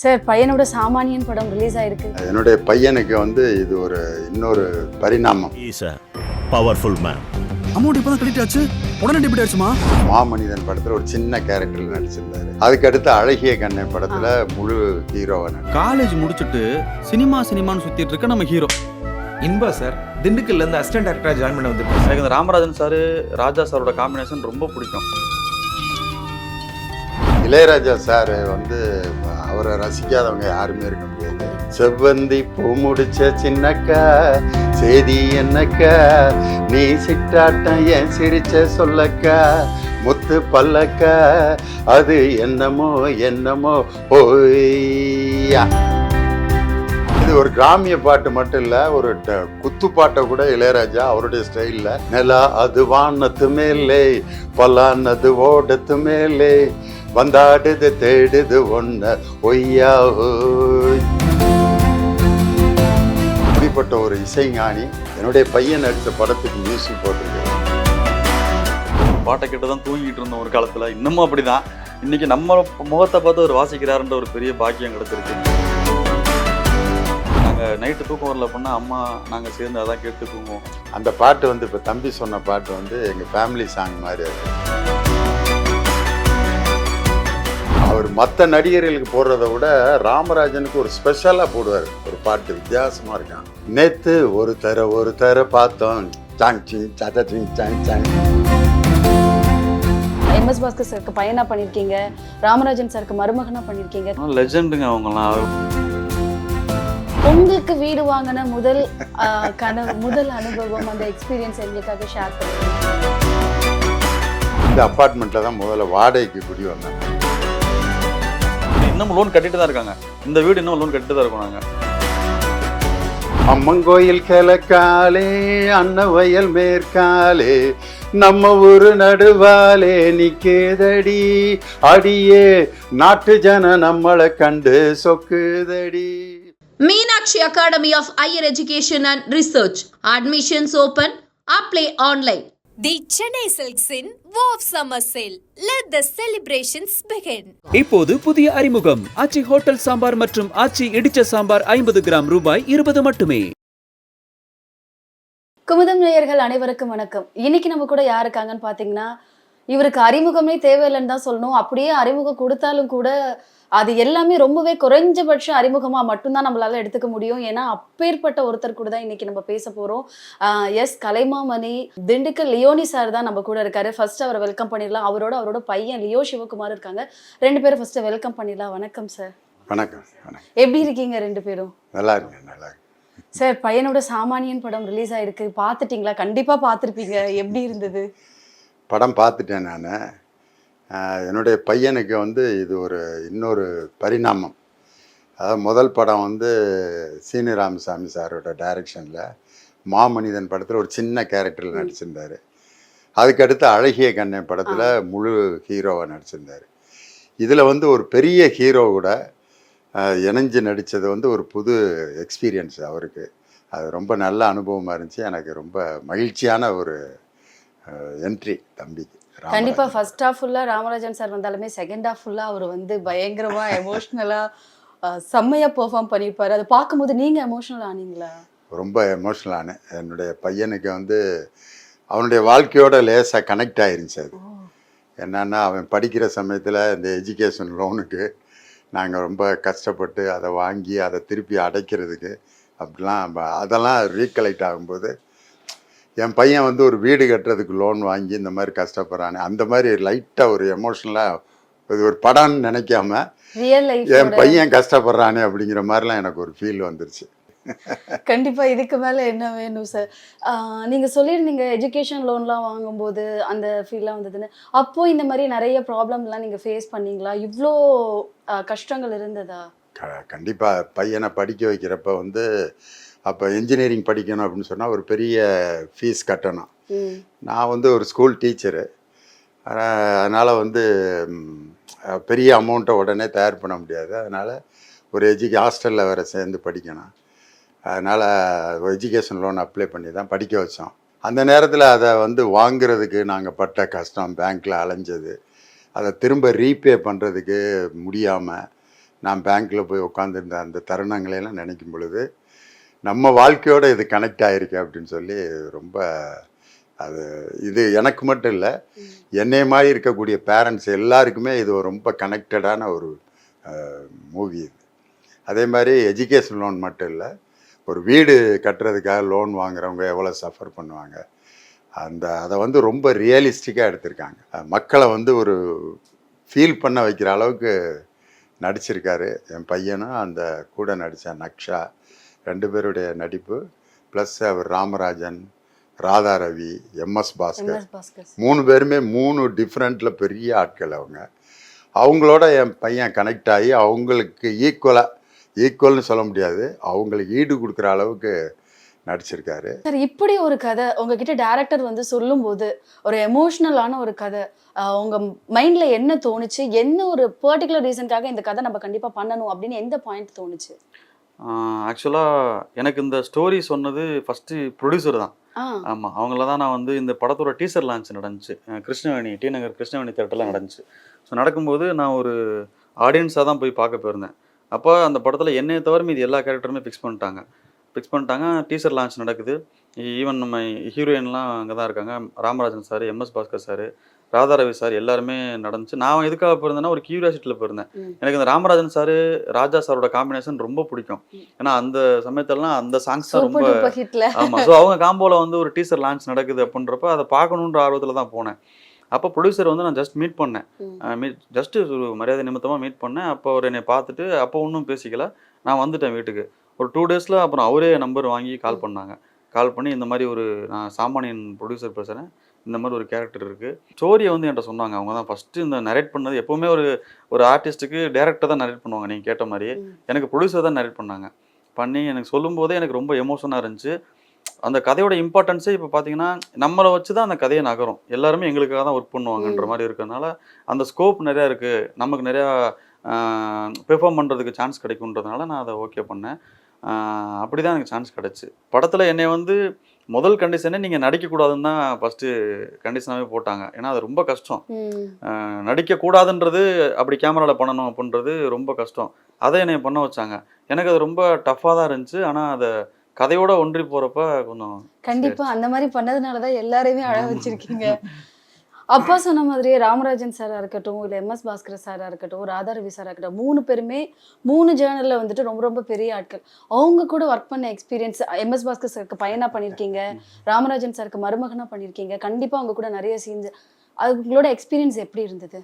Sir பையனோட சாமானியன் படம் release ஆயிருக்கு. என்னுடைய பையனுக்கு வந்து இது ஒரு இன்னொரு பரிணாமம். Is a powerful man amount இப்போ தான் கிரெடிட் ஆச்சு உடனே டெபிட் ஆச்சுமா மாமனிதன் படத்துல ஒரு சின்ன கேரக்டர்ல நடிச்சிருந்தாரு. அதுக்கடுத்து அழகிய கண்ணை படத்துல முழு ஹீரோவா நடிச்சாரு. காலேஜ் முடிச்சுட்டு சினிமா சினிமான்னு சுத்திட்டு இருக்க நம்ம ஹீரோ இன்பா சார் திண்டுக்கல்ல இருந்து அசிஸ்டன்ட் டேரக்டரா ஜாயின் பண்ண வந்திருக்கேன். எனக்கு இந்த ராமராஜன் சார் ராஜா சாரோட காம்பினேஷன் ரொம்ப பிடிக்கும். இளையராஜா சார் வந்து அவரை ரசிக்காதவங்க யாருமே இருக்க முடியாது. செவ்வந்தி பூ முடிச்ச சின்னக்கா செய்தி என்னக்கா நீ சிட்டாட்டம் ஏன் சிரிச்ச சொல்லக்கா முத்து பல்லக்கா அது என்னமோ என்னமோ ஓய்யா. இது ஒரு கிராமிய பாட்டு மட்டும் இல்ல ஒரு ட- குத்து பாட்டை கூட இளையராஜா அவருடைய ஸ்டைல்ல நிலா அது வானத்து மேலே பலானது ஓடத்து மேலே வந்தாடுது தேடுது ஒன்ன ஒய்யா ஓய். இப்படிப்பட்ட ஒரு இசைஞானி என்னுடைய பையன் நடித்த படத்துக்கு மியூசிக் போட்டிருக்கேன் பாட்டை கேட்டு தான் தூங்கிட்டு இருந்தோம் ஒரு காலத்துல. இன்னமும் அப்படிதான். இன்னைக்கு நம்ம முகத்தை பார்த்து ஒரு வாசிக்கிறாருன்ற ஒரு பெரிய பாக்கியம் கிடைச்சிருக்கு. நாங்க நைட்டு தூக்கம் வரல பண்ணா அம்மா நாங்க சேர்ந்து அதான் கேட்டு தூங்குவோம். அந்த பாட்டு வந்து இப்போ தம்பி சொன்ன பாட்டு வந்து எங்கள் ஃபேமிலி சாங் மாதிரி அது. மற்ற நடிகர்களுக்கு போடுறத விட ராமராஜனுக்கு ஒரு ஸ்பெஷலாக போடுவார். ஒரு பாட்டு வித்தியாசமாக இருக்கான் நேத்து ஒரு தர ஒரு தர பார்த்தோம் சாங் சிங் சத sing song. Song MS Bhaskar சாருக்கு பையனா பண்ணிருக்கீங்க. ராமராஜன் சாருக்கு மருமகனா பண்ணிருக்கீங்க. லெஜெண்டுங்க அவங்கலாம் உங்களுக்கு வீடு வாங்கின முதல் கனவு முதல் அனுபவம் அந்த எக்ஸ்பீரியன்ஸ் எங்களுக்காக ஷேர் பண்ணுங்க. இந்த அப்பார்ட்மெண்ட்டில் தான் முதல்ல வாடகைக்கு குடி வந்தேன். இன்னும் லோன் கட்டிட்டு தான் இருக்காங்க இந்த வீடு இன்னும் லோன் கட்டிட்டு தான் இருக்கோம் நாங்க அம்மங்கோயில் கிழக்காலே அன்னவயல் மேற்காலே நம்ம ஊரு நடுவாலே நிக்கேதடி அடியே நாட்டு ஜன நம்மளை கண்டு சொக்குதடி Meenakshi Academy of Higher Education and Research. Admissions open. Apply online. The Chennai Silks in Wow Summer Sale. Let the celebrations begin. இப்போது புதிய அறிமுகம் ஆச்சி ஹோட்டல் சாம்பார் மற்றும் ஆச்சி இடிச்ச சாம்பார் ஐம்பது கிராம் ரூபாய் இருபது மட்டுமே குமுதம் நேயர்கள் அனைவருக்கும் வணக்கம் இன்னைக்கு நம்ம கூட யார் இருக்காங்கன்னு பாத்தீங்கன்னா இவருக்கு அறிமுகமே தேவையில்லைன்னு தான் சொல்லணும். அப்படியே அறிமுகம் கொடுத்தாலும் கூட அது எல்லாமே ரொம்பவே குறைஞ்சபட்ச அறிமுகமா மட்டும்தான் நம்மளால எடுத்துக்க முடியும். ஏன்னா அப்பேற்பட்ட ஒருத்தர் கூட தான் இன்னைக்கு நம்ம பேச போறோம். எஸ் கலைமாமணி திண்டுக்கல் லியோனி சார் தான் நம்ம கூட இருக்காரு. ஃபர்ஸ்ட் அவரை வெல்கம் பண்ணிடலாம். அவரோட அவரோட பையன் லியோ சிவகுமார் இருக்காங்க. ரெண்டு பேரும் ஃபர்ஸ்ட் வெல்கம் பண்ணிடலாம். வணக்கம் சார் வணக்கம் எப்படி இருக்கீங்க ரெண்டு பேரும்? நல்லா இருக்கு நல்லா இருக்கு சார் பையனோட சாமானியன் படம் ரிலீஸ் ஆயிருக்கு. பார்த்துட்டீங்களா? கண்டிப்பா பார்த்துருப்பீங்க. எப்படி இருந்தது? படம் பார்த்துட்டேன் நான். என்னுடைய பையனுக்கு வந்து இது ஒரு இன்னொரு பரிணாமம். அதாவது முதல் படம் வந்து சீனி ராமசாமி சாரோட டைரக்ஷனில் மாமனிதன் படத்தில் ஒரு சின்ன கேரக்டரில் நடிச்சிருந்தார். அதுக்கடுத்து அழகிய கண்ணை படத்தில் முழு ஹீரோவாக நடிச்சிருந்தார். இதில் வந்து ஒரு பெரிய ஹீரோ கூட இணைஞ்சு நடித்தது வந்து ஒரு புது எக்ஸ்பீரியன்ஸ் அவருக்கு. அது ரொம்ப நல்ல அனுபவமாக இருந்துச்சு. எனக்கு ரொம்ப மகிழ்ச்சியான ஒரு என்ட்ரி தம்பிக்கு கண்டிப்பா. ஃபர்ஸ்ட் ஹாஃப் ஃபுல்லா ராமராஜன் சார் வந்தாலுமே செகண்ட் ஹாஃப் ஃபுல்லா அவர் வந்து பயங்கரமா எமோஷ்னலா செம்மையா பெர்ஃபார்ம் பண்ணியிருப்பாரு அதை பார்க்கும்போது நீங்க எமோஷனல் ஆனீங்களா? ரொம்ப எமோஷ்னலான என்னுடைய பையனுக்கு வந்து அவனுடைய வாழ்க்கையோட லேசாக கனெக்ட் ஆயிருந்துச்சு அது. என்னன்னா அவன் படிக்கிற சமயத்தில் இந்த எஜுகேஷன் லோனுக்கு நாங்கள் ரொம்ப கஷ்டப்பட்டு அதை வாங்கி அதை திருப்பி அடைக்கிறதுக்கு அப்படிலாம் அதெல்லாம் ரீகலெக்ட் ஆகும்போது என் பையன் வந்து ஒரு வீடு கட்டுறதுக்கு லோன் வாங்கி இந்த மாதிரி கஷ்டப்படுறானே. அந்த மாதிரி லைட்டாக ஒரு எமோஷ்னலாக இது ஒரு படம்னு நினைக்காம என் பையன் கஷ்டப்படுறானே அப்படிங்கிற மாதிரிலாம் எனக்கு ஒரு ஃபீல் வந்துருச்சு. கண்டிப்பா இதுக்கு மேல என்ன வேணும் சார் நீங்க சொல்லியிருந்தீங்க எஜுகேஷன் லோன்லாம் வாங்கும்போது அந்த ஃபீல்லாம் வந்ததுன்னு. அப்போ இந்த மாதிரி நிறைய ப்ராப்ளம்லாம் நீங்க ஃபேஸ் பண்ணீங்களா? இவ்வளோ கஷ்டங்கள் இருந்ததா? க கண்டிப்பாக பையனை படிக்க வைக்கிறப்ப வந்து அப்போ இன்ஜினியரிங் படிக்கணும் அப்படின்னு சொன்னால் ஒரு பெரிய ஃபீஸ் கட்டணும். நான் வந்து ஒரு ஸ்கூல் டீச்சரு அதனால் வந்து பெரிய அமௌண்ட்டை உடனே தயார் பண்ண முடியாது. அதனால் ஒரு எஜுகே ஹாஸ்டலில் வேறு சேர்ந்து படிக்கணும். அதனால் எஜுகேஷன் லோன் அப்ளை பண்ணி தான் படிக்க வச்சோம். அந்த நேரத்தில் அதை வந்து வாங்குறதுக்கு நாங்கள் பட்ட கஷ்டம் பேங்க்கில் அலைஞ்சது. அதை திரும்ப ரீபே பண்ணுறதுக்கு முடியாமல் நான் பேங்க்கில் போய் உட்காந்துருந்த அந்த தருணங்களையெல்லாம் நினைக்கும் பொழுது நம்ம வாழ்க்கையோட இது கனெக்ட் ஆகிருக்கு அப்படின்னு சொல்லி ரொம்ப அது இது எனக்கு மட்டும் இல்லை. என்னைய மாதிரி இருக்கக்கூடிய பேரண்ட்ஸ் எல்லாருக்குமே இது ரொம்ப கனெக்டடான ஒரு மூவி இது. அதே மாதிரி எஜுகேஷன் லோன் மட்டும் இல்லை. ஒரு வீடு கட்டுறதுக்காக லோன் வாங்குறவங்க எவ்வளோ சஃபர் பண்ணுவாங்க. அந்த அதை வந்து ரொம்ப ரியலிஸ்டிக்காக எடுத்திருக்காங்க. மக்களை வந்து ஒரு ஃபீல் பண்ண வைக்கிற அளவுக்கு நடிச்சிருக்காரு. என் பையனும் அந்த கூட நடித்த நக்ஷா. ரெண்டு பேருடைய நடிப்பு ப்ளஸ் அவர் ராமராஜன் ராதா ரவி எம்எஸ் பாஸ்கர். மூணு பேருமே மூணு டிஃப்ரெண்ட்டில் பெரிய ஆட்கள் அவங்க. அவங்களோட என் பையன் கனெக்ட் ஆகி அவங்களுக்கு ஈக்குவலாக ஈக்குவல்னு சொல்ல முடியாது. அவங்களுக்கு ஈடு கொடுக்குற அளவுக்கு நடிச்சிருக்காரு. சார் இப்படி ஒரு கதை உங்ககிட்ட டேரக்டர் வந்து சொல்லும்போது ஒரு எமோஷ்னலான ஒரு கதை உங்க மைண்ட்ல என்ன தோணுச்சு? என்ன ஒரு பர்டிகுலர் ரீசனுக்காக இந்த கதை நம்ம கண்டிப்பா பண்ணணும் அப்படின்னு எந்த பாயிண்ட் தோணுச்சு? ஆக்சுவலாக எனக்கு இந்த ஸ்டோரி சொன்னது ஃபஸ்ட்டு ப்ரொடியூசர் தான். ஆமாம் அவங்கள தான் நான் வந்து இந்த படத்தோட டீசர் லான்ச் நடந்துச்சு. கிருஷ்ணவேணி டி நகர் கிருஷ்ணவேணி தேட்டரில் நடந்துச்சு. ஸோ நடக்கும்போது நான் ஒரு ஆடியன்ஸாக தான் போய் பார்க்க போயிருந்தேன். அப்போ அந்த படத்தில் என்னைய தவிர மீதி எல்லா கேரக்டருமே ஃபிக்ஸ் பண்ணிட்டாங்க. ஃபிக்ஸ் பண்ணிட்டாங்க டீசர் லான்ச் நடக்குது. ஈவன் நம்ம ஹீரோயின்லாம் அங்கே தான் இருக்காங்க. Ramarajan sir MS Bhaskar sir Radharavi sir எல்லாருமே நடந்துச்சு. நான் எதுக்காக போயிருந்தேன்னா ஒரு கியூரியாசிட்டியில் போயிருந்தேன். எனக்கு இந்த ராமராஜன் சார் ராஜா சாரோட காம்பினேஷன் ரொம்ப பிடிக்கும். ஏன்னா அந்த சமயத்துலலாம் அந்த சாங்ஸ் தான் ரொம்ப சூப்பர் டூப்பர் ஹிட்ல. ஆமா. ஸோ அவங்க காம்போல வந்து ஒரு டீசர் லான்ச் நடக்குது அப்படின்றப்ப அதை பார்க்கணுன்ற ஆர்வத்தில் தான் போனேன். அப்போ ப்ரொடியூசர் வந்து நான் ஜஸ்ட் மீட் பண்ணேன். மீட் ஜஸ்ட் ஒரு மரியாதை நிமித்தமாக மீட் பண்ணேன். அப்போ அவர் என்னை பார்த்துட்டு அப்போ ஒன்றும் பேசிக்கல. நான் வந்துட்டேன் வீட்டுக்கு. ஒரு டூ டேஸில் அப்புறம் அவரே நம்பர் வாங்கி கால் பண்ணாங்க. கால் பண்ணி இந்த மாதிரி ஒரு நான் சாமானியன் ப்ரொடியூசர் பேசுகிறேன் இந்த மாதிரி ஒரு கேரக்டர் இருக்குது ஸ்டோரியை வந்து என்கிட்ட சொன்னாங்க. அவங்க தான் ஃபஸ்ட்டு இந்த நரேட் பண்ணது. எப்போவுமே ஒரு ஒரு ஆர்டிஸ்ட்டுக்கு டேரக்டர் தான் நரேட் பண்ணுவாங்க. நீங்கள் கேட்ட மாதிரியே ம். எனக்கு ப்ரொடியூசர் தான் நரேட் பண்ணாங்க. பண்ணி எனக்கு சொல்லும்போதே எனக்கு ரொம்ப எமோஷனாக இருந்துச்சு. அந்த கதையோட இம்பார்ட்டன்ஸே இப்போ பார்த்தீங்கன்னா நம்மளை வச்சு தான் அந்த கதையை நகரும். எல்லாருமே எங்களுக்காக தான் ஒர்க் பண்ணுவாங்கன்ற மாதிரி இருக்கிறதுனால அந்த ஸ்கோப் நிறையா இருக்குது நமக்கு நிறையா பெர்ஃபார்ம் பண்ணுறதுக்கு சான்ஸ் கிடைக்குன்றதுனால நான் அதை ஓகே பண்ணேன். அப்படி தான் எனக்கு சான்ஸ் கிடச்சி. படத்தில் என்னை வந்து முதல் கண்டிஷனே நீங்கள் நடிக்கக்கூடாதுன்னு தான் ஃபஸ்ட்டு கண்டிஷனாகவே போட்டாங்க. ஏன்னா அது ரொம்ப கஷ்டம். நடிக்கக்கூடாதுன்றது அப்படி கேமராவில் பண்ணணும் அப்படின்றது ரொம்ப கஷ்டம். அதை என்னை பண்ண வச்சாங்க. எனக்கு அது ரொம்ப டஃப்பாக தான் இருந்துச்சு. ஆனால் அதை கதையோட ஒன்றி போகிறப்ப கொஞ்சம் கண்டிப்பா. அந்த மாதிரி பண்ணதுனாலதான் எல்லாரையுமே அழ வச்சிருக்கீங்க. அப்பா சொன்ன மாதிரியே ராமராஜன் சாராக இருக்கட்டும் இல்லை எம்எஸ் பாஸ்கர் சாராக இருக்கட்டும் ராதா ரவி இருக்கட்டும் மூணு பேருமே மூணு ஜேர்னலில் வந்துட்டு ரொம்ப ரொம்ப பெரிய ஆட்கள். அவங்க கூட ஒர்க் பண்ண எக்ஸ்பீரியன்ஸ் எம்எஸ் பாஸ்கர் சாருக்கு பையனாக பண்ணியிருக்கீங்க ராமராஜன் சாருக்கு மருமகனாக பண்ணியிருக்கீங்க கண்டிப்பாக அவங்க கூட நிறைய சீன்ஸ் அவங்களோட எக்ஸ்பீரியன்ஸ் எப்படி இருந்தது?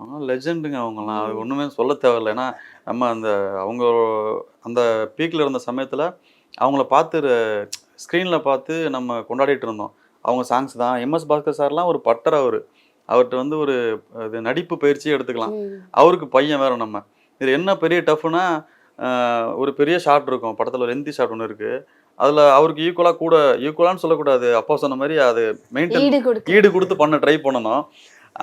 ஆனால் லெஜெண்டுங்க அவங்களாம் அது ஒன்றுமே சொல்ல தேவையில்லை. ஏன்னா நம்ம அந்த அவங்க அந்த பீக்கில் இருந்த சமயத்தில் அவங்கள பார்த்து ஸ்க்ரீனில் பார்த்து நம்ம கொண்டாடிட்டு இருந்தோம். அவங்க சாங்ஸ் தான். எம்எஸ் பாஸ்கர் சார்லாம் ஒரு பட்டர் அவர். அவர்கிட்ட வந்து ஒரு இது நடிப்பு பயிற்சியே எடுத்துக்கலாம். அவருக்கு பையன் வேற நம்ம. இது என்ன பெரிய டஃப்னா ஒரு பெரிய ஷாட் இருக்கும். படத்தில் லென்த்தி ஷாட் ஒன்று இருக்கு. அதில் அவருக்கு ஈக்குவலாக கூட ஈக்குவலான்னு சொல்லக்கூடாது. அப்பா சொன்ன மாதிரி அது மெயின்டைன் ஈடு கொடுத்து. பண்ண ட்ரை பண்ணணும்.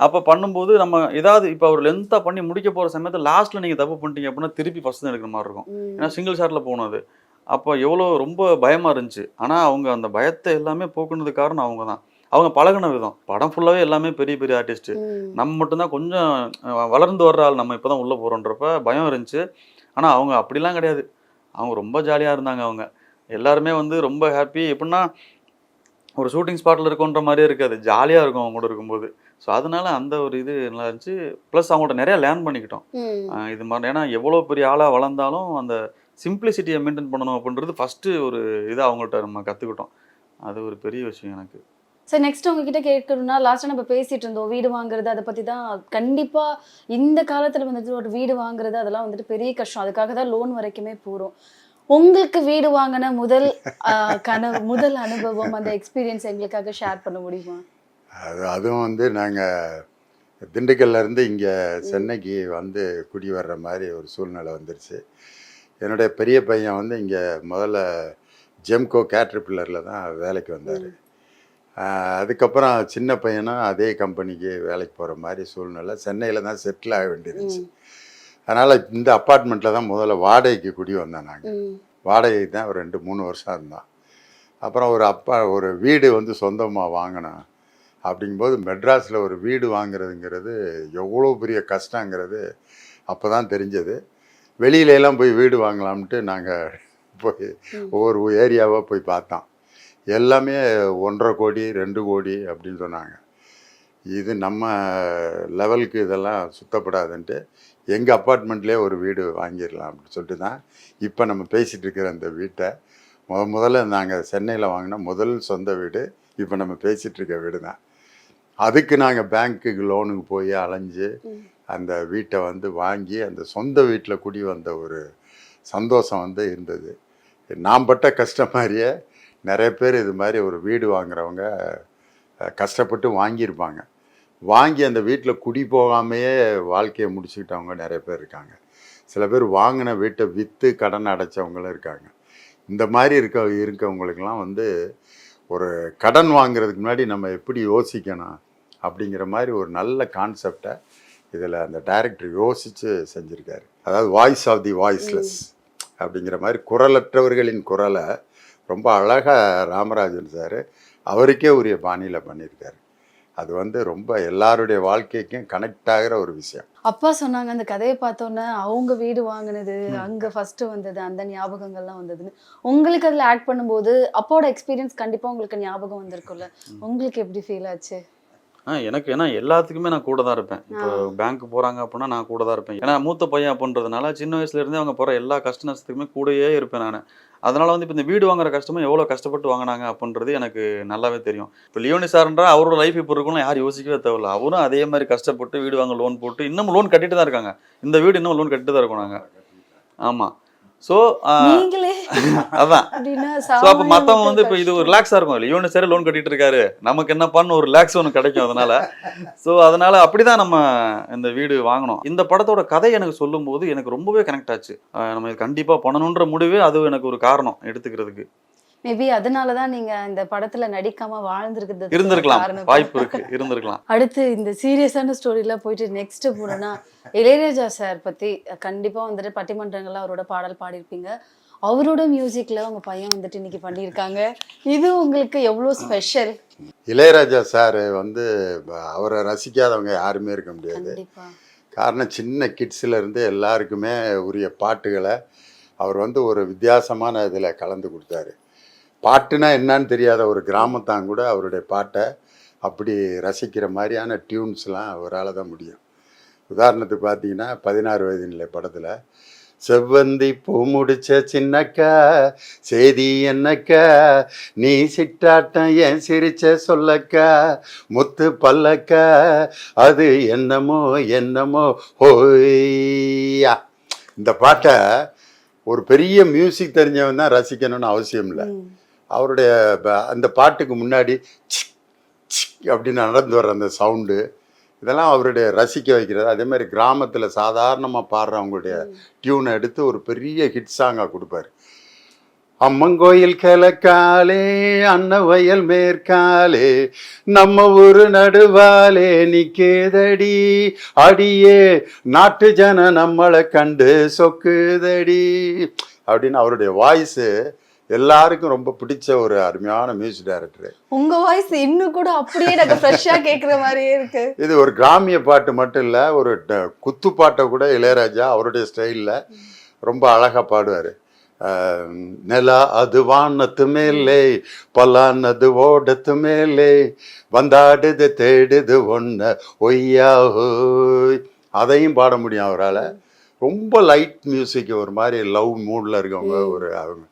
அப்போ பண்ணும்போது நம்ம ஏதாவது இப்போ அவர் லென்த்தாக பண்ணி முடிக்க போகிற சமயத்தில் லாஸ்ட்டில் நீங்கள் தப்பு பண்ணிட்டீங்க அப்படின்னா திருப்பி ஃபஸ்ட் எடுக்கிற மாதிரி இருக்கும். ஏன்னா சிங்கிள் ஷாட்டில் போகணும் அது. அப்போ எவ்வளோ ரொம்ப பயமாக இருந்துச்சு. ஆனால் அவங்க அந்த பயத்தை எல்லாமே போக்குனது காரணம் அவங்க தான் அவங்க பழகுன விதம். படம் ஃபுல்லாகவே எல்லாமே பெரிய பெரிய ஆர்டிஸ்ட்டு. நம்ம மட்டும்தான் கொஞ்சம் வளர்ந்து வர்ற ஆள் நம்ம இப்போ தான் உள்ளே போகிறோன்றப்ப பயம் இருந்துச்சு. ஆனால் அவங்க அப்படிலாம் கிடையாது. அவங்க ரொம்ப ஜாலியாக இருந்தாங்க அவங்க. எல்லாருமே வந்து ரொம்ப ஹாப்பி எப்படின்னா ஒரு ஷூட்டிங் ஸ்பாட்டில் இருக்கோன்ற மாதிரியே இருக்காது. ஜாலியாக இருக்கும் அவங்க கூட இருக்கும்போது. ஸோ அதனால அந்த ஒரு இது நல்லா இருந்துச்சு. ப்ளஸ் அவங்கள்ட்ட நிறையா லேர்ன் பண்ணிக்கிட்டோம். இது மாதிரி ஏன்னா எவ்வளோ பெரிய ஆளாக வளர்ந்தாலும் அந்த சிம்பிளிசிட்டியை மெயின்டைன் பண்ணணும் அப்படின்றது ஃபஸ்ட்டு ஒரு இதை அவங்கள்ட்ட நம்ம கற்றுக்கிட்டோம் அது ஒரு பெரிய விஷயம் எனக்கு. சரி நெக்ஸ்ட் உங்ககிட்ட கேட்கணும்னா லாஸ்ட்டாக நம்ம பேசிட்டு இருந்தோம் வீடு வாங்குறது அதை பற்றி தான் கண்டிப்பாக இந்த காலத்தில் வந்துட்டு ஒரு வீடு வாங்குறது அதெல்லாம் வந்துட்டு பெரிய கஷ்டம். அதுக்காக தான் லோன் வரைக்குமே போகிறோம் உங்களுக்கு வீடு வாங்கின முதல் கனவு முதல் அனுபவம் அந்த எக்ஸ்பீரியன்ஸ் எங்களுக்காக ஷேர் பண்ண முடியுமா? அது அதுவும் வந்து நாங்கள் திண்டுக்கல்ல இருந்து இங்கே சென்னைக்கு வந்து குடி வர்ற மாதிரி ஒரு சூழ்நிலை வந்துருச்சு. என்னுடைய பெரிய பையன் வந்து இங்கே முதல்ல ஜெம்கோ கேட்ரிபில்லரில் தான் வேலைக்கு வந்தார். அதுக்கப்புறம் சின்ன பையனும் அதே கம்பெனிக்கு வேலைக்கு போகிற மாதிரி சூழ்நிலை. சென்னையில் தான் செட்டில் ஆக வேண்டியிருந்துச்சு. அதனால் இந்த அப்பார்ட்மெண்ட்டில் தான் முதல்ல வாடகைக்கு குடி வந்தோம் நாங்கள். வாடகைக்கு தான் ஒரு ரெண்டு மூணு வருஷம் இருந்தோம் அப்புறம் ஒரு அப்பா ஒரு வீடு வந்து சொந்தமாக வாங்கினோம் அப்படிங்கும்போது மெட்ராஸில் ஒரு வீடு வாங்குறதுங்கிறது எவ்வளோ பெரிய கஷ்டங்கிறது அப்போ தான் தெரிஞ்சது. வெளியில எல்லாம் போய் வீடு வாங்கலாம்ட்டு நாங்கள் போய் ஒவ்வொரு ஏரியாவாக போய் பார்த்தோம். எல்லாமே ஒன்றரை கோடி ரெண்டு கோடி அப்படின்னு சொன்னாங்க. இது நம்ம லெவலுக்கு இதெல்லாம் சுத்தப்படாதுன்ட்டு எங்கள் அப்பார்ட்மெண்ட்லேயே ஒரு வீடு வாங்கிடலாம் அப்படின்னு சொல்லிட்டு தான் இப்போ நம்ம பேசிகிட்டு இருக்கிற அந்த வீட்டை முத முதல்ல நாங்கள் சென்னையில் வாங்கின முதல் சொந்த வீடு இப்போ நம்ம பேசிகிட்டு இருக்க வீடு தான் அதுக்கு நாங்கள் பேங்க்குக்கு லோனுக்கு போய் அலைஞ்சு அந்த வீட்டை வந்து வாங்கி அந்த சொந்த வீட்டில் குடி வந்த ஒரு சந்தோஷம் வந்து இருந்தது. நாம் பட்ட கஷ்டம் மாதிரியே நிறைய பேர் இது மாதிரி ஒரு வீடு வாங்குறவங்க கஷ்டப்பட்டு வாங்கியிருப்பாங்க. வாங்கி அந்த வீட்டில் குடி போகாமையே வாழ்க்கையை முடிச்சுக்கிட்டவங்க நிறைய பேர் இருக்காங்க. சில பேர் வாங்கின வீட்டை விற்று கடன் அடைச்சவங்களும் இருக்காங்க. இந்த மாதிரி இருக்க இருக்கவங்களுக்கெல்லாம் வந்து ஒரு கடன் வாங்குறதுக்கு முன்னாடி நம்ம எப்படி யோசிக்கணும் அப்படிங்கிற மாதிரி ஒரு நல்ல கான்செப்டை இதில் அந்த டைரக்டர் யோசித்து செஞ்சுருக்காரு. அதாவது வாய்ஸ் ஆஃப் தி வாய்ஸ்லெஸ் அப்படிங்கிற மாதிரி குரலற்றவர்களின் குரலை ரொம்ப அழகாக ராமராஜன் சார் அவருக்கே உரிய பாணியில் பண்ணியிருக்காரு. அது வந்து ரொம்ப எல்லாருடைய வாழ்க்கைக்கும் கனெக்ட் ஆகிற ஒரு விஷயம். அப்பா சொன்னாங்க அந்த கதையை பார்த்தோன்னே அவங்க வீடு வாங்கினது அங்க ஃபர்ஸ்ட் வந்தது அந்த ஞாபகங்கள்லாம் வந்ததுன்னு. உங்களுக்கு அதுல ஆக்ட் பண்ணும்போது அப்பாவோட எக்ஸ்பீரியன்ஸ் கண்டிப்பா உங்களுக்கு ஞாபகம் வந்திருக்கும்ல. உங்களுக்கு எப்படி ஃபீல் ஆச்சு? எனக்கு ஏன்னா எல்லாத்துக்குமே நான் கூட தான் இருப்பேன். இப்போ பேங்க் போறாங்க அப்படின்னா நான் கூட தான் இருப்பேன். ஏன்னா மூத்த பையன் அப்படின்றதுனால சின்ன வயசுல இருந்தே அவங்க போற எல்லா கஷ்ட நஷ்டத்துக்குமே கூடயே இருப்பேன் நான். அதனால வந்து இப்போ இந்த வீடு வாங்குற கஷ்டமும் எவ்வளோ கஷ்டப்பட்டு வாங்கினாங்க அப்படின்றது எனக்கு நல்லாவே தெரியும். இப்போ லியோனி சார்ன்றா அவரோட லைஃப் இப்போ இருக்கும்னு யாரும் யோசிக்கவே தேவையில்ல. அவரும் அதே மாதிரி கஷ்டப்பட்டு வீடு வாங்க லோன் போட்டு இன்னும் லோன் கட்டிட்டு தான் இருக்காங்க. இந்த வீடு இன்னும் லோன் கட்டிட்டு தான் இருக்கோம் நாங்கள் ஆமாம் ஸோ நீங்களே. அதான். ஸோ அப்போ மற்றவங்க வந்து இப்போ இது ஒரு ரிலாக்ஸாக இருக்கும். லியோனி சார் லோன் கட்டிட்டு இருக்காரு நமக்கு என்ன பண்ண ஒரு ரிலாக்ஸ் ஒன்று கிடைக்கும் அதனால. ஸோ அதனால அப்படிதான் நம்ம இந்த வீடு வாங்கினோம் இந்த படத்தோட கதை எனக்கு சொல்லும்போது எனக்கு ரொம்பவே கனெக்ட் ஆச்சு. நம்ம இது கண்டிப்பாக பண்ணணுன்ற முடிவே அது எனக்கு ஒரு காரணம் எடுத்துக்கிறதுக்கு. மேபி அதனாலதான் நீங்க இந்த படத்துல நடிக்காம வாழ்ந்திருக்கிறது இருந்திருக்கலாம். வாய்ப்பு இருக்கு. இருந்திருக்கலாம். அடுத்து இந்த சீரியஸான ஸ்டோரிலாம் போயிட்டு நெக்ஸ்ட் போனோம்னா இளையராஜா சார் பத்தி கண்டிப்பா வந்துட்டு பட்டிமன்றங்கள்ல அவரோட பாடல் பாடியிருப்பீங்க. அவரோட மியூசிக்ல உங்க பையன் வந்துட்டு இன்னைக்கு பண்ணியிருக்காங்க. இது உங்களுக்கு எவ்வளவு ஸ்பெஷல் இளையராஜா சார் வந்து அவரை ரசிக்காதவங்க யாருமே இருக்க முடியாது. கண்டிப்பா. காரணம் சின்ன கிட்ஸ்ல இருந்து எல்லாருக்குமே உரிய பாட்டுகளை அவர் வந்து ஒரு வித்தியாசமான இதில் கலந்து கொடுத்தாரு. பாட்டுனா என்னன்னு தெரியாத ஒரு கிராமத்தான் கூட அவருடைய பாட்டை அப்படி ரசிக்கிற மாதிரியான டியூன்ஸ்லாம் அவரால் தான் முடியும். உதாரணத்துக்கு பார்த்தீங்கன்னா பதினாறு வயதினிலை படத்தில் செவ்வந்தி பூ முடிச்ச சின்னக்கா செய்தி என்னக்கா நீ சிட்டாட்டம் ஏன் சிரிச்ச சொல்லக்கா முத்து பல்லக்கா அது என்னமோ என்னமோ ஹோய்யா. இந்த பாட்டை ஒரு பெரிய மியூசிக் தெரிஞ்சவன் தான் ரசிக்கணும்னு அவசியம் இல்லை. அவருடைய அந்த பாட்டுக்கு முன்னாடி அப்படின்னு நடந்து வர்ற அந்த சவுண்டு இதெல்லாம் அவருடைய ரசிக்க வைக்கிறது. அதே மாதிரி கிராமத்தில் சாதாரணமாக பாடுறவங்களுடைய டியூனை எடுத்து ஒரு பெரிய ஹிட் சாங்காக கொடுப்பாரு. அம்மங்கோயில் கிழக்காலே அன்னவயல் மேற்காலே நம்ம ஊரு நடுவாலே நிக்கேதடி அடியே நாட்டு ஜன நம்மளை கண்டு சொக்குதடி அப்படின்னு அவருடைய வாய்ஸு எல்லாருக்கும் ரொம்ப பிடிச்ச ஒரு அருமையான மியூசிக் டைரக்டர் உங்க வாய்ஸ் இன்னும் கூட அப்படியே எனக்கு ஃப்ரெஷ்ஷா கேக்குற மாதிரியே இருக்கு. இது ஒரு கிராமிய பாட்டு மட்டும் இல்லை ஒரு குத்து பாட்டை கூட இளையராஜா அவருடைய ஸ்டைலில் ரொம்ப அழகாக பாடுவார். நிலா அது வானத்து மேலே பலானது ஓடத்து மேலே வந்தாடுது தேடுது ஒன்ன ஒய்யா ஹோய். அதையும் பாட முடியும் அவரால். ரொம்ப லைட் மியூசிக் ஒரு மாதிரி லவ் மூடில் இருக்கவங்க ஒரு அவங்க.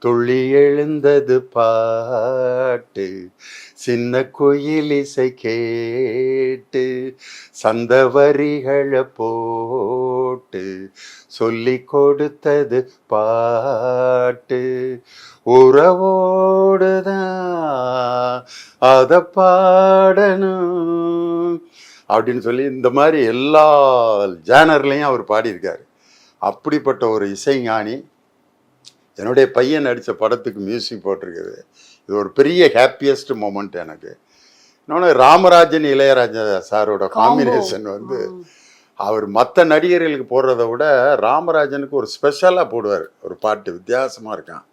துள்ளி எழுந்தது பாட்டு. சின்ன குயில் இசை கேட்டு சந்த வரிகளை போட்டு சொல்லி கொடுத்தது பாட்டு. உறவோடுதான் அதை பாடணும். அப்படின்னு சொல்லி இந்த மாதிரி எல்லா ஜேனர்லையும் அவர் பாடியிருக்காரு. அப்படிப்பட்ட ஒரு இசைஞானி என்னுடைய பையன் நடித்த படத்துக்கு மியூசிக் போட்டிருக்குது. இது ஒரு பெரிய ஹாப்பியஸ்ட் மூமெண்ட் எனக்கு. இன்னொன்று ராமராஜன் இளையராஜா சாரோட காம்பினேஷன் வந்து அவர் மற்ற நடிகர்களுக்கு போடுறத விட ராமராஜனுக்கு ஒரு ஸ்பெஷலாக போடுவார். ஒரு பாட்டு வித்தியாசமாக இருக்கான்.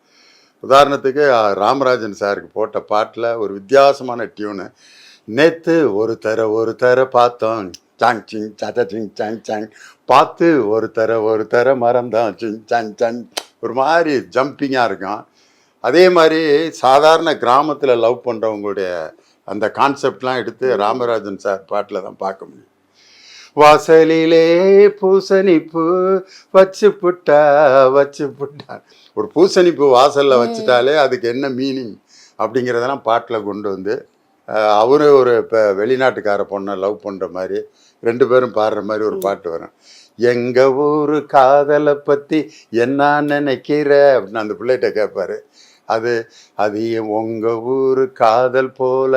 உதாரணத்துக்கு ராமராஜன் சாருக்கு போட்ட பாட்டில் ஒரு வித்தியாசமான டியூனு நேற்று ஒரு தர ஒரு தர பார்த்தோம். சாங் சிங் சத சிங் சாங் சாங். பார்த்து ஒரு தர ஒரு தர மறந்தான் சிங் சாங் சாங். ஒரு மாதிரி ஜம்பிங்காக இருக்கும் அதே மாதிரி சாதாரண கிராமத்தில் லவ் பண்ணுறவங்களுடைய அந்த கான்செப்ட்லாம் எடுத்து ராமராஜன் சார் பாட்டில் தான் பார்க்க முடியும். வாசலிலே பூசணிப்பூ வச்சு புட்டா வச்சு புட்டா ஒரு பூசணிப்பூ வாசலில் வச்சுட்டாலே அதுக்கு என்ன மீனிங் அப்படிங்கிறதெல்லாம் பாட்டில் கொண்டு வந்து அஹ், அவரு ஒரு இப்போ வெளிநாட்டுக்கார பொண்ணை லவ் பண்ணுற மாதிரி ரெண்டு பேரும் பாடுற மாதிரி ஒரு பாட்டு வரும். எங்க ஊர் காதலை பற்றி என்ன நினைக்கிற? அப்படின்னு அந்த பிள்ளைகிட்ட கேட்பாரு அது அது உங்க ஊர் காதல் போல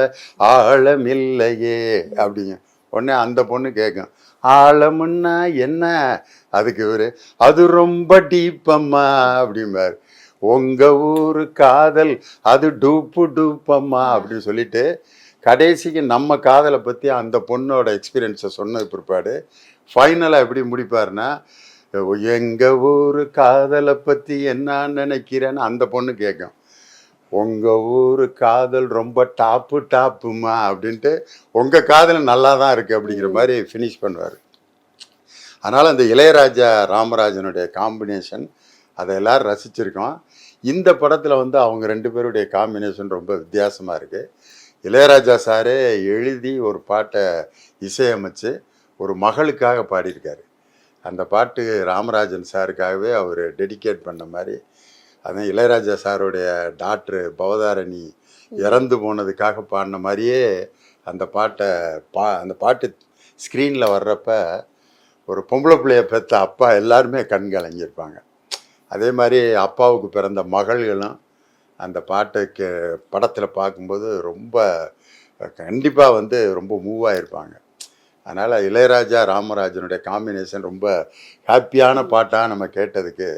ஆழமில்லையே அப்படிங்க. உடனே அந்த பொண்ணு கேட்கும் ஆழமுன்னா என்ன? அதுக்கு இவரு அது ரொம்ப டீப்பம்மா அப்படிம்பாரு. உங்க ஊர் காதல் அது டூப்பு டூப்பம்மா அப்படின்னு சொல்லிட்டு கடைசிக்கு நம்ம காதலை பற்றி அந்த பொண்ணோட எக்ஸ்பீரியன்ஸை சொன்னது பிற்பாடு ஃபைனலாக எப்படி முடிப்பாருன்னா எங்க ஊர் காதலை பற்றி என்ன நினைக்கிறேன்னு அந்த பொண்ணு கேட்கும் உங்க ஊர் காதல் ரொம்ப டாப்பு டாப்புமா அப்படின்ட்டு உங்க காதல் நல்லா தான் இருக்கு அப்படிங்கிற மாதிரி ஃபினிஷ் பண்ணுவார். அதனால் அந்த இளையராஜா ராமராஜனுடைய காம்பினேஷன் அதை எல்லாரும் ரசிச்சிருக்கோம். இந்த படத்தில் வந்து அவங்க ரெண்டு பேருடைய காம்பினேஷன் ரொம்ப வித்தியாசமாக இருக்குது இளையராஜா சாரே எழுதி ஒரு பாட்டை இசையமைச்சு ஒரு மகளுக்காக பாடியிருக்காரு. அந்த பாட்டு ராமராஜன் சாருக்காகவே அவர் டெடிகேட் பண்ண மாதிரி அதான் இளையராஜா சாருடைய டாக்டர் பவதாரணி இறந்து போனதுக்காக பாடின மாதிரியே அந்த பாட்டை பா அந்த பாட்டு ஸ்க்ரீனில் வர்றப்ப ஒரு பொம்பளை பிள்ளைய பெற்ற அப்பா எல்லாருமே கண் கலங்கியிருப்பாங்க அதே மாதிரி அப்பாவுக்கு பிறந்த மகள்களும் அந்த பாட்டுக்கு படத்தில் பார்க்கும்போது ரொம்ப கண்டிப்பாக வந்து ரொம்ப மூவ் ஆயிருப்பாங்க. அதனால் இளையராஜா ராமராஜனுடைய காம்பினேஷன் ரொம்ப ஹாப்பியான பாட்டாக நம்ம கேட்டதுக்கு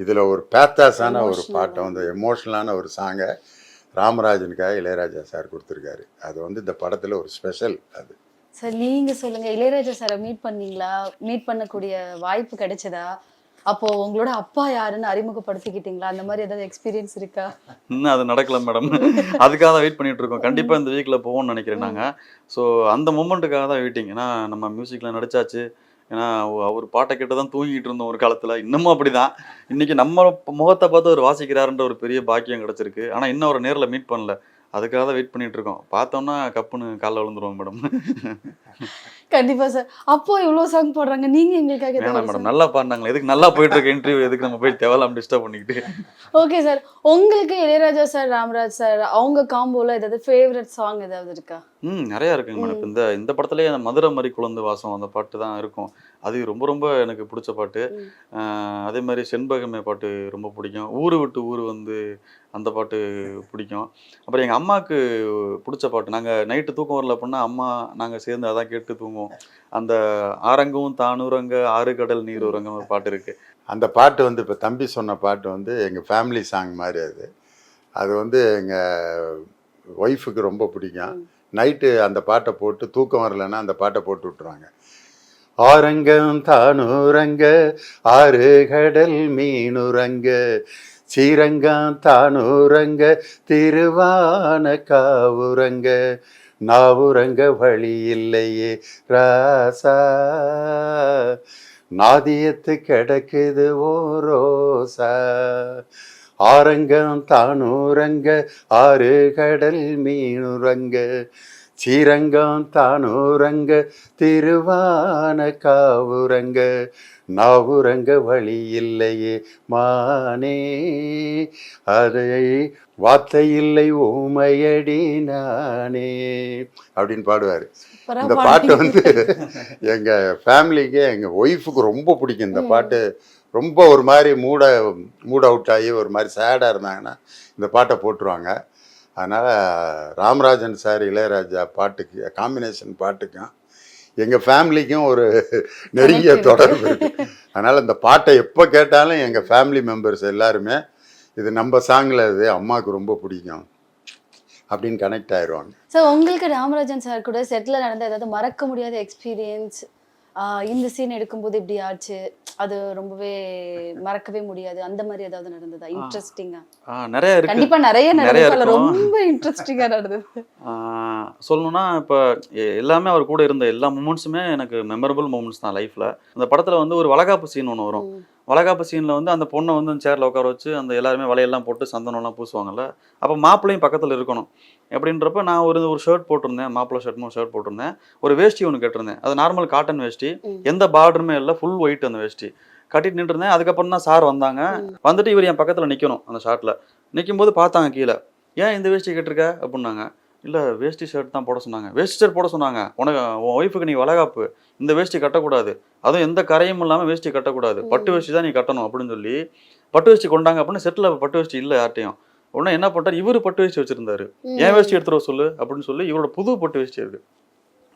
இதில் ஒரு பேத்தாஸான ஒரு. பாட்டை வந்து எமோஷ்னலான ஒரு சாங்கை ராமராஜனுக்காக இளையராஜா சார் கொடுத்துருக்காரு. அது வந்து இந்த படத்தில் ஒரு ஸ்பெஷல் அது. சார் நீங்க சொல்லுங்க. இளையராஜா சாரை மீட் பண்ணீங்களா? மீட் பண்ணக்கூடிய வாய்ப்பு கிடைச்சதா? அப்போ உங்களோட அப்பா யாருன்னு அறிமுகப்படுத்திக்கிட்டீங்களா? அந்த மாதிரி ஏதாவது எக்ஸ்பீரியன்ஸ் இருக்கா? இன்னும் அது நடக்கல மேடம் அதுக்காக தான் வெயிட் பண்ணிட்டு இருக்கோம். கண்டிப்பா இந்த வீக்ல போவோம்னு நினைக்கிறேன் நாங்க. ஸோ அந்த மூமெண்ட்டுக்காக தான் வெயிட்டிங் ஏன்னா நம்ம மியூசிக்ல நடிச்சாச்சு. ஏன்னா அவ- அவர் பாட்டை கேட்டு தான் தூங்கிட்டு இருந்தோம் ஒரு காலத்துல. இன்னமும் அப்படிதான். இன்னைக்கு நம்ம முகத்தை பார்த்து அவர் வாசிக்கிறாருன்ற ஒரு பெரிய பாக்கியம் கிடைச்சிருக்கு. ஆனா இன்னும் அவரை நேர்ல மீட் பண்ணல. அதுக்காக தான் வெயிட் பண்ணிட்டு இருக்கோம். பார்த்தோம்னா கப்புன்னு காலைல விழுந்துருவோம் மேடம் கண்டிப்பா சார். அப்போ இவ்வளவு சாங் போடுறாங்க. நீங்க எங்களுக்காக வேணாம் மேடம். நல்லா பாடினாங்களே. எதுக்கு நல்லா போயிட்டு இருக்க இன்டர்வியூ எதுக்கு நம்ம போய் தேவையில்லாம டிஸ்டர்ப் பண்ணிக்கிட்டு? ஓகே சார் உங்களுக்கு இளையராஜா சார் ராமராஜ் சார் அவங்க காம்போல ஏதாவது ஃபேவரட் சாங் ஏதாவது இருக்கா? ம் நிறையா இருக்குங்க மேடம். இப்ப இந்த இந்த படத்துலயே அந்த மதுரை மறி குழந்து வாசம் அந்த பாட்டு தான் இருக்கும். அது ரொம்ப ரொம்ப எனக்கு பிடிச்ச பாட்டு. அதே மாதிரி செண்பகமே பாட்டு ரொம்ப பிடிக்கும். ஊரு விட்டு ஊர் வந்து அந்த பாட்டு பிடிக்கும். அப்புறம் எங்கள் அம்மாவுக்கு பிடிச்ச பாட்டு. நாங்கள் நைட்டு தூக்கம் வரல அப்படின்னா அம்மா நாங்கள் சேர்ந்து அதான் கேட்டு தூங்குவோம். அந்த ஆரங்கவும் தானூரங்க ஆறு கடல் நீர் உரங்க ஒரு பாட்டு இருக்கு. அந்த பாட்டு வந்து இப்போ தம்பி சொன்ன பாட்டு வந்து எங்கள் ஃபேமிலி சாங் மாதிரி அது. அது வந்து எங்கள் ஒய்ஃபுக்கு ரொம்ப பிடிக்கும். நைட்டு அந்த பாட்டை போட்டு தூக்கம் வரலைன்னா அந்த பாட்டை போட்டு விட்டுருவாங்க. ஆரங்கம் தானூரங்க ஆறு கடல் மீனுரங்க சீரங்கம் தானூரங்க திருவான காவுரங்க நாவுரங்க வழி இல்லையே ராசா. நாதியத்து கிடக்குது ஓ ரோசா ஆரங்கம் தானூரங்க ஆறு கடல் மீனுரங்க. சீரங்கம் தானூரங்க திருவான காவுரங்க. நாவுரங்க வழி இல்லையே மானே. அதை வார்த்தை இல்லை ஊமையடி நானே. அப்படின்னு பாடுவார். இந்த பாட்டு வந்து எங்க ஃபேமிலிக்கு எங்க ஒய்ஃபுக்கு ரொம்ப பிடிக்கும். இந்த பாட்டு ரொம்ப ஒரு மாதிரி மூட மூட் அவுட் ஆகி ஒரு மாதிரி சேடாக இருந்தாங்கன்னா இந்த பாட்டை போட்டுருவாங்க. அதனால் ராமராஜன் சார் இளையராஜா பாட்டுக்கு காம்பினேஷன் பாட்டுக்கும் எங்கள் ஃபேமிலிக்கும் ஒரு நெருங்கிய. தொடர்பு அதனால் இந்த பாட்டை எப்போ கேட்டாலும் எங்கள் ஃபேமிலி மெம்பர்ஸ் எல்லாருமே இது நம்ம சாங்கில் இது அம்மாவுக்கு ரொம்ப பிடிக்கும் அப்படின்னு கனெக்ட் ஆயிடுவாங்க சார் உங்களுக்கு ராமராஜன் சார் கூட செட்ல நடந்த ஏதாவது மறக்க முடியாத எக்ஸ்பீரியன்ஸ் இந்த சீன் எடுக்கும்போது இப்படி ஆச்சு. அது ரொம்பவே மறக்கவே முடியாது. அந்த மாதிரி ஏதாவது நடந்ததா? இன்ட்ரெஸ்டிங்கா நிறைய இருக்கு. கண்டிப்பா நிறைய நிறைய. ரொம்ப இன்ட்ரெஸ்டிங்கா நடந்தது. சொல்லணும்னா இப்போ எல்லாமே அவர் கூட இருந்த எல்லா மூமெண்ட்ஸுமே எனக்கு மெமரபிள் மூமெண்ட்ஸ் தான் லைஃப்பில் அந்த படத்தில் வந்து ஒரு வளகாப்பு சீன் ஒன்று வரும். வளகாப்பு சீனில் வந்து அந்த பொண்ணை வந்து அந்த சேரில் உட்கார வச்சு அந்த எல்லாருமே வலையெல்லாம் போட்டு சந்தனம்லாம் பூசுவாங்கல்ல. அப்போ மாப்பிள்ளையும் பக்கத்தில் இருக்கணும். எப்படின்றப்ப நான் ஒரு ஒரு ஷர்ட் போட்டிருந்தேன். மாப்பிள்ளை ஷர்ட்னு ஒரு ஷர்ட் போட்டிருந்தேன். ஒரு வேஷ்டி ஒன்று கேட்டிருந்தேன். அது நார்மல் காட்டன் வேஷ்டி. எந்த பார்டருமே இல்லை ஃபுல் ஒயிட் அந்த வேஷ்டி. கட்டிட்டு நின்றுருந்தேன். அதுக்கப்புறம் தான் சார் வந்தாங்க. வந்துட்டு இவர் என் பக்கத்தில் நிற்கணும் அந்த ஷார்ட்டில் நிற்கும் போது பார்த்தாங்க கீழே. ஏன் இந்த வேஷ்டி கேட்டிருக்க? அப்படின்னாங்க. இல்லை வேஷ்டி ஷர்ட் தான் போட சொன்னாங்க. வேஷ்டி ஷர்ட் போட சொன்னாங்க. உனக்கு உன் ஒய்ஃபுக்கு நீ வளகாப்பு. இந்த வேஷ்டி கட்டக்கூடாது. அதுவும் எந்த கரையும் இல்லாமல் வேஷ்டி கட்டக்கூடாது. பட்டு வேஷ்டி தான் நீ கட்டணும் அப்படின்னு சொல்லி பட்டு வேஷ்டி கொண்டாங்க அப்படின்னு செட்டில் பட்டு வேஷ்டி இல்லை யார்ட்டையும் உடனே என்ன பண்ணிட்டார்? இவர் பட்டு வேஷ்டி வச்சிருந்தாரு. என் வேஷ்டி எடுத்துட்டு வர சொல்லு அப்படின்னு சொல்லி இவரோட புது பட்டு வேஷ்டி இருக்கு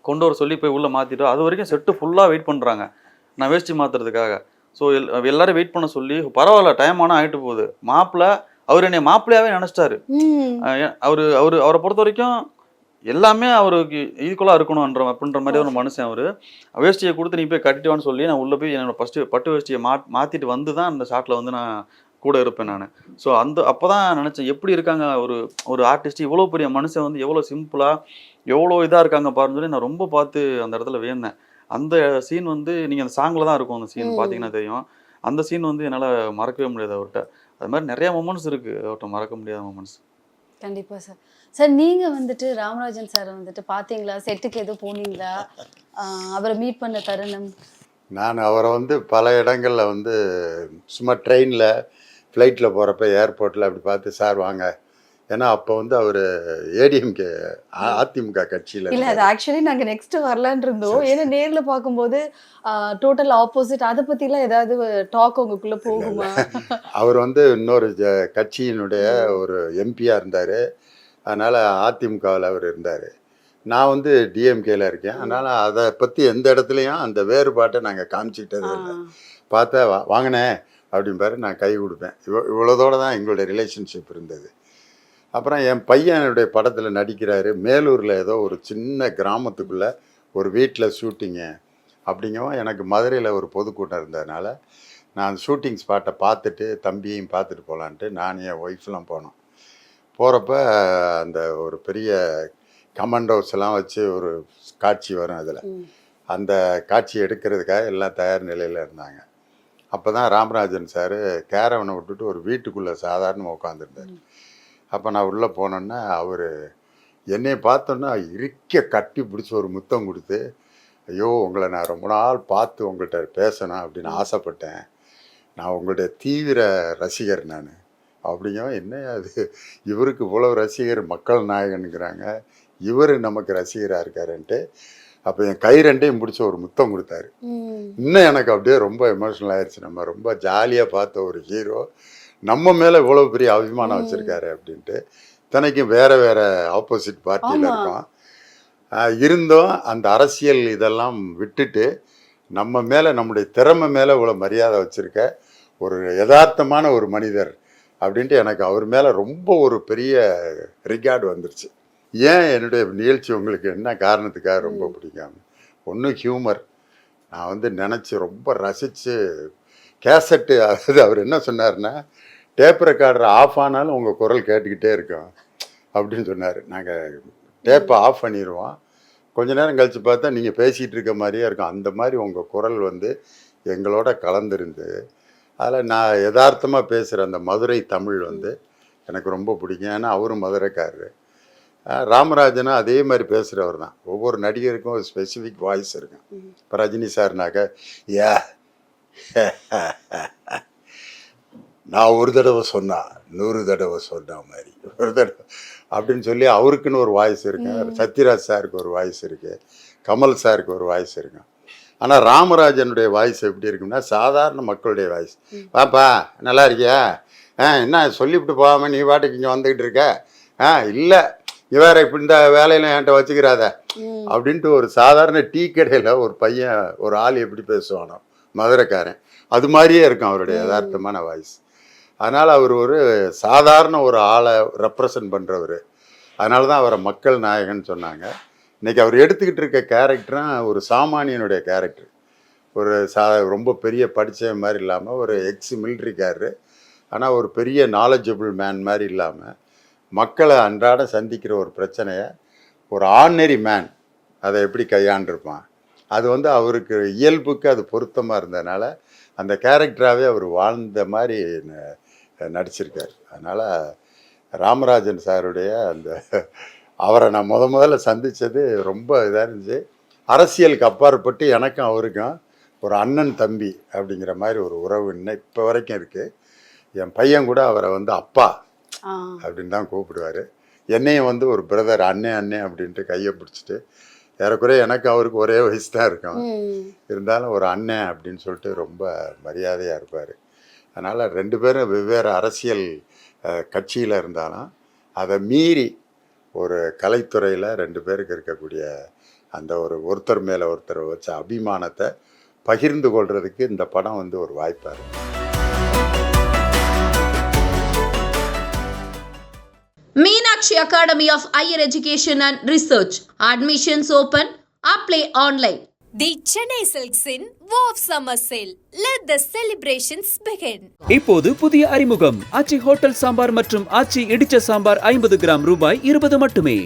கொண்டு வர சொல்லி போய் உள்ள மாத்திட்டு அது வரைக்கும் செட்டு ஃபுல்லாக வெயிட் பண்றாங்க. நான் வேஷ்டி மாத்துறதுக்காக. ஸோ எல் எல்லாரும் வெயிட் பண்ண சொல்லி பரவாயில்ல டைம் ஆனால் ஆயிட்டு போகுது. மாப்பிள்ளை அவர் என்னை மாப்பிள்ளையாவே நினைச்சிட்டாரு. அவர் அவர் அவரை பொறுத்த வரைக்கும் எல்லாமே அவருக்கு ஈக்குவலாக இருக்கணும்ன்ற அப்படின்ற மாதிரி ஒரு மனுஷன் அவர். வேஷ்டியை கொடுத்து நீ போய் கட்டிட்டுவான்னு சொல்லி நான் உள்ளே போய் என்னோட ஃபஸ்ட்டு பட்டு வேஷ்டியை மா மாற்றிட்டு வந்து தான் அந்த ஷாட்டில் வந்து நான் கூட இருப்பேன் நான். ஸோ அந்த அப்போ தான் நினச்சேன் எப்படி இருக்காங்க ஒரு ஒரு ஆர்டிஸ்ட் இவ்வளோ பெரிய மனுஷன் வந்து எவ்வளோ சிம்பிளாக எவ்வளோ இதாக இருக்காங்க பாருன்னு சொல்லி நான் ரொம்ப பார்த்து அந்த இடத்துல வேந்தேன் அந்த சீன் வந்து நீங்கள் அந்த சாங்கில் தான் இருக்கும் அந்த சீன். பார்த்தீங்கன்னா தெரியும். அந்த சீன் வந்து என்னால் மறக்கவே முடியாது அவர்கிட்ட. அது மாதிரி நிறைய மூமெண்ட்ஸ் இருக்குது அவர்கிட்ட மறக்க முடியாத மூமெண்ட்ஸ் கண்டிப்பா சார் சார் நீங்க வந்துட்டு ராமராஜன் சார் வந்துட்டு பாத்தீங்களா? செட்டுக்கு எதுவும் போனீங்களா? அவரை மீட் பண்ண தருணம்? நான் அவரை வந்து பல இடங்களில் வந்து சும்மா ட்ரெயினில் ஃப்ளைட்டில் போகிறப்ப ஏர்போர்ட்டில் அப்படி பார்த்து சார் வாங்க. ஏன்னா அப்போ வந்து அவர் ஏடிஎம்கே அதிமுக கட்சியில் இல்ல அது ஆக்சுவலி நாங்க நெக்ஸ்ட் வரலான்னு இருந்தோம். ஏன்னா நேர்ல பார்க்கும்போது டோட்டல் ஆப்போசிட் அதை எல்லாம் ஏதாவது டாக் உங்களுக்குள்ள போகுமா? அவர் வந்து இன்னொரு ஜ- கட்சியினுடைய ஒரு எம்பியாக இருந்தார். அதனால் அதிமுகவில் அவர் இருந்தார். நான் வந்து டிஎம்கேல இருக்கேன். அதனால் அதை பற்றி எந்த இடத்துலையும் அந்த வேறுபாட்டை நாங்கள் காமிச்சிக்கிட்டதே இல்லை. பார்த்தா வா வாங்கினே அப்படிம்பாரு. நான் கை கொடுப்பேன். இவ்வளோ இவ்வளோதோட தான் எங்களுடைய ரிலேஷன்ஷிப் இருந்தது. அப்புறம் என் பையனுடைய படத்தில் நடிக்கிறாரு. மேலூரில் ஏதோ ஒரு சின்ன கிராமத்துக்குள்ளே ஒரு வீட்டில் ஷூட்டிங்கு அப்படிங்கவும் எனக்கு மதுரையில் ஒரு பொதுக்கூட்டம் இருந்ததுனால நான் ஷூட்டிங் ஸ்பாட்டை பார்த்துட்டு தம்பியையும் பார்த்துட்டு போகலான்ட்டு நான் என் ஒய்ஃப்லாம் போனோம். போகிறப்ப அந்த ஒரு பெரிய கமாண்டோஸ் எல்லாம் வச்சு ஒரு காட்சி வரும் அதில். அந்த காட்சி எடுக்கிறதுக்காக எல்லாம் தயார் நிலையில் இருந்தாங்க. அப்போ தான் ராமராஜன் சார் கேரவனை விட்டுட்டு ஒரு வீட்டுக்குள்ளே சாதாரணமாக உட்காந்துருந்தார். அப்போ நான் உள்ளே போனோன்னே அவர் என்னை பார்த்தோன்னா இருக்க கட்டி பிடிச்சி ஒரு முத்தம் கொடுத்து ஐயோ உங்களை நான் ரொம்ப நாள் பார்த்து உங்கள்கிட்ட பேசணும் அப்படின்னு ஆசைப்பட்டேன். நான் உங்களுடைய தீவிர ரசிகர் நான். அப்படிங்க என்ன அது? இவருக்கு இவ்வளவு ரசிகர் மக்கள் நாயகனுங்கிறாங்க இவர் நமக்கு ரசிகராக இருக்காருன்ட்டு அப்போ என் கை ரெண்டையும் பிடிச்சி ஒரு முத்தம் கொடுத்தாரு. இன்னும் எனக்கு அப்படியே ரொம்ப எமோஷனல் ஆயிடுச்சு நம்ம ரொம்ப ஜாலியாக பார்த்த ஒரு ஹீரோ நம்ம மேலே இவ்வளோ பெரிய அபிமானம். வச்சுருக்காரு அப்படின்ட்டு இத்தனைக்கும் வேற வேற ஆப்போசிட் பார்ட்டியில். இருக்கோம். இருந்தும் அந்த அரசியல் இதெல்லாம் விட்டுட்டு நம்ம மேலே நம்முடைய திறமை மேலே இவ்வளோ மரியாதை வச்சுருக்க ஒரு யதார்த்தமான ஒரு மனிதர் அப்படின்ட்டு எனக்கு அவர் மேலே ரொம்ப ஒரு பெரிய ரிகார்டு வந்துருச்சு. ஏன் என்னுடைய நிகழ்ச்சி உங்களுக்கு என்ன காரணத்துக்காக ரொம்ப பிடிக்கும்? ஒன்று ஹியூமர் நான் வந்து நினச்சி ரொம்ப ரசித்து கேசட்டு அதாவது அவர் என்ன சொன்னார்னா டேப் ரெக்கார்டர் ஆஃப் ஆனாலும் உங்கள் குரல் கேட்டுக்கிட்டே இருக்கும். அப்படின்னு சொன்னார். நாங்கள் டேப்பை ஆஃப் பண்ணிடுவோம் கொஞ்ச நேரம் கழித்து பார்த்தா நீங்கள் பேசிகிட்டு இருக்க மாதிரியே இருக்கும். அந்த மாதிரி உங்கள் குரல் வந்து எங்களோட கலந்துருந்து அதில் நான் யதார்த்தமாக பேசுகிற அந்த மதுரை தமிழ் வந்து எனக்கு ரொம்ப பிடிக்கும். ஏன்னா அவரும் மதுரைக்காரரு. ராமராஜனும் அதே மாதிரி பேசுகிறவர் தான். ஒவ்வொரு நடிகருக்கும் ஒரு ஸ்பெசிஃபிக் வாய்ஸ் இருக்கும். இப்போ ரஜினி சார்னாக்க ஏ நான் ஒரு தடவை சொன்னா நூறு தடவை சொன்ன மாதிரி. ஒரு தடவை. அப்படின்னு சொல்லி அவருக்குன்னு ஒரு வாய்ஸ் இருக்கு. சத்யராஜ் சாருக்கு ஒரு வாய்ஸ் இருக்கு. கமல் சாருக்கு ஒரு வாய்ஸ் இருக்கு. ஆனால் ராமராஜனுடைய வாய்ஸ் எப்படி இருக்கும்னா சாதாரண மக்களுடைய வாய்ஸ் பாப்பா நல்லா இருக்கியா? ஆ என்ன சொல்லிவிட்டு போகாம நீ பாட்டுக்கு இங்கே வந்துக்கிட்டு இருக்க? ஆ இல்லை. நீ வேற இப்படி இந்த வேலையில என்கிட்ட வச்சுக்கிறாத. அப்படின்ட்டு ஒரு சாதாரண டீ கடையில் ஒரு பையன் ஒரு ஆள் எப்படி பேசுவானோ மதுரைக்காரன். அது மாதிரியே இருக்கும் அவருடைய யதார்த்தமான வாய்ஸ் அதனால் அவர் ஒரு சாதாரண ஒரு ஆளை ரெப்ரசன்ட் பண்ணுறவர் அதனால தான் அவரை மக்கள் நாயகன் சொன்னாங்க. இன்னைக்கு அவர் எடுத்துக்கிட்டு இருக்க கேரக்டரும் ஒரு சாமானியனுடைய கேரக்டர் ஒரு சா ரொம்ப பெரிய படித்த மாதிரி இல்லாமல் ஒரு எக்ஸ் மிலிட்ரிக்காரரு ஆனால் ஒரு பெரிய நாலேஜபிள் மேன் மாதிரி இல்லாமல் மக்களை அன்றாட சந்திக்கிற ஒரு பிரச்சனையை ஒரு ஆர்டினரி மேன் அதை எப்படி கையாண்டிருப்பான்? அது வந்து அவருக்கு இயல்புக்கு அது பொருத்தமாக இருந்ததுனால அந்த கேரக்டராகவே அவர் வாழ்ந்த மாதிரி நடிச்சிருக்கார். அதனால் ராமராஜன் சாருடைய அந்த அவரை நான் முத முதல்ல சந்தித்தது ரொம்ப இதாக இருந்துச்சு. அரசியலுக்கு அப்பாற்பட்டு எனக்கும் அவருக்கும் ஒரு அண்ணன் தம்பி அப்படிங்கிற மாதிரி ஒரு உறவு இன்னும் இப்போ வரைக்கும் இருக்குது என் பையன் கூட அவரை வந்து அப்பா. அப்படின்னு தான் கூப்பிடுவார். என்னையும் வந்து ஒரு பிரதர் அண்ணே அண்ணே அப்படின்ட்டு கையை பிடிச்சிட்டு ஏறக்குறைய எனக்கு அவருக்கு ஒரே வயசு தான் இருக்கும். இருந்தாலும் ஒரு அண்ணன் அப்படின்னு சொல்லிட்டு ரொம்ப மரியாதையாக இருப்பார். அதனால் ரெண்டு பேரும் வெவ்வேறு அரசியல் கட்சியில் இருந்தாலும் அதை மீறி ஒரு கலைத்துறையில் ரெண்டு பேருக்கு இருக்கக்கூடிய அந்த ஒரு ஒருத்தர் மேலே ஒருத்தர் வச்ச அபிமானத்தை பகிர்ந்து கொள்றதுக்கு இந்த படம் வந்து ஒரு வாய்ப்பாக இருக்கு. Meenakshi academy of higher education and research. Admissions open apply online the Chennai சில்க்ஸின் wow summer sale let the celebrations begin இப்போது புதிய அறிமுகம். ஆச்சி ஹோட்டல் சாம்பார் மற்றும் ஆச்சி இடிச்ச சாம்பார் ஐம்பது கிராம் ரூபாய் இருபது மட்டுமே.